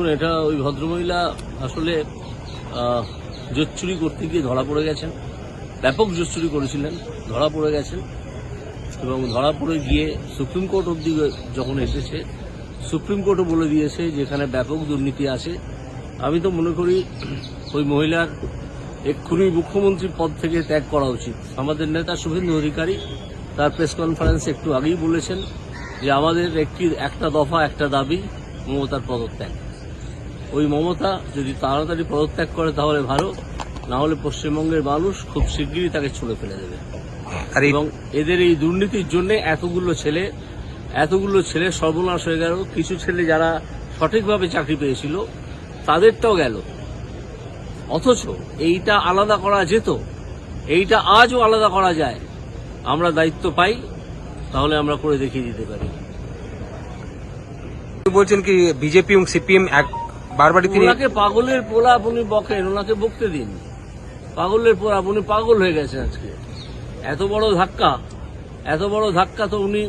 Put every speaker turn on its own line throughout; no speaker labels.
দেখুন এটা ওই ভদ্রমহিলা আসলে আহ, জোর চুরি করতে গিয়ে ধরা পড়ে গেছেন। ব্যাপক জোর চুরি করেছিলেন ধরা পড়ে গেছেন। এবং ধরা পড়ে গিয়ে সুপ্রিম কোর্ট অব্দি যখন এসেছে সুপ্রিম কোর্টও বলে দিয়েছে যেখানে ব্যাপক দুর্নীতি আছে। আমি তো মনে করি ওই মহিলার এক্ষুনি মুখ্যমন্ত্রী পদ থেকে ত্যাগ করা উচিত। আমাদের নেতা শুভেন্দু অধিকারী তার প্রেস কনফারেন্সে একটু আগেই বলেছেন যে আমাদের একটি একটা দফা একটা দাবি মমতার পদত্যাগ। ওই মমতা যদি তাড়াতাড়ি পদত্যাগ করে তাহলে ভালো না হলে পশ্চিমবঙ্গের মানুষ খুব শিগগিরই তাকে ছুঁড়ে ফেলে দেবে।
আর
এবং এদের এই দুর্নীতির জন্য এতগুলো ছেলে এতগুলো ছেলে সর্বনাশ হয়ে গেল। কিছু ছেলে যারা সঠিকভাবে চাকরি পেয়েছিল তাদেরটাও গেল। অথচ এইটা আলাদা করা যেত এইটা আজও আলাদা করা যায়। আমরা দায়িত্ব পাই তাহলে আমরা করে দেখিয়ে দিতে পারি।
বলছেন কি বিজেপি এবং সিপিএম এক বারবারই তিনি
ওনাকে পাগলের পোলা আপনি বকেন, ওনাকে বকতে দিন। পাগলের পোলা, আপনি পাগল হয়ে গেছেন আজকে। এত বড় ধাক্কা, এত বড় ধাক্কা তো উনি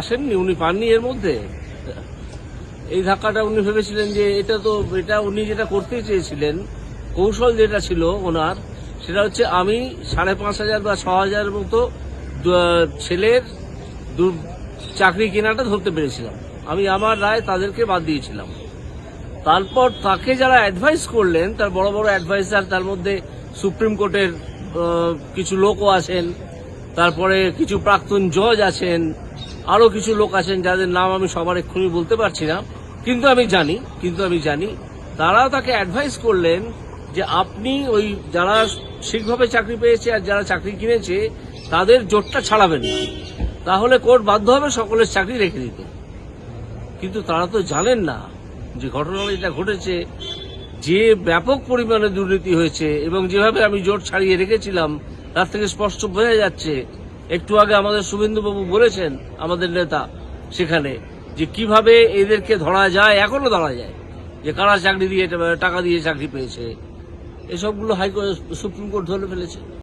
আসেননি, উনি পাননি এর মধ্যে? এই ধাক্কাটা উনি ভেবেছিলেন যে এটা তো, এটা উনি যেটা করতে চেয়েছিলেন, কৌশল যেটা ছিল ওনার, সেটা হচ্ছে আমি সাড়ে পাঁচ হাজার বা ছ হাজার মতো ছেলের চাকরি কেনাটা ধরতে পেরেছিলাম। আমি আমার রায় তাদেরকে বাদ দিয়েছিলাম। তারপর তাকে যারা অ্যাডভাইস করলেন, তার বড় বড় অ্যাডভাইসার তার মধ্যে সুপ্রিম কোর্টের কিছু লোকও আছেন, তারপরে কিছু প্রাক্তন জজ আছেন, আরও কিছু লোক আছেন যাদের নাম আমি সবার এক্ষুনি বলতে পারছি না, কিন্তু আমি জানি, কিন্তু আমি জানি, তারা তাকে অ্যাডভাইস করলেন যে আপনি ওই যারা ঠিকভাবে চাকরি পেয়েছে আর যারা চাকরি কিনেছে, তাদের জোটটা ছাড়াবেন না। তাহলে কোর্ট বাধ্য হবে সকলের চাকরি রেখে দিতে। কিন্তু তারা তো জানেন না যে ঘটনাটা যেটা ঘটেছে, যে ব্যাপক পরিমাণে দুর্নীতি হয়েছে এবং যেভাবে আমি জোট ছাড়িয়ে রেখেছিলাম, তার থেকে স্পষ্ট বোঝা যাচ্ছে, একটু আগে আমাদের শুভেন্দুবাবু বলেছেন, আমাদের নেতা সেখানে, যে কীভাবে এদেরকে ধরা যায়, এখনও ধরা যায়, যে কারা চাকরি দিয়ে, টাকা দিয়ে চাকরি পেয়েছে। এসবগুলো হাইকোর্ট সুপ্রিম কোর্ট ধরে ফেলেছে।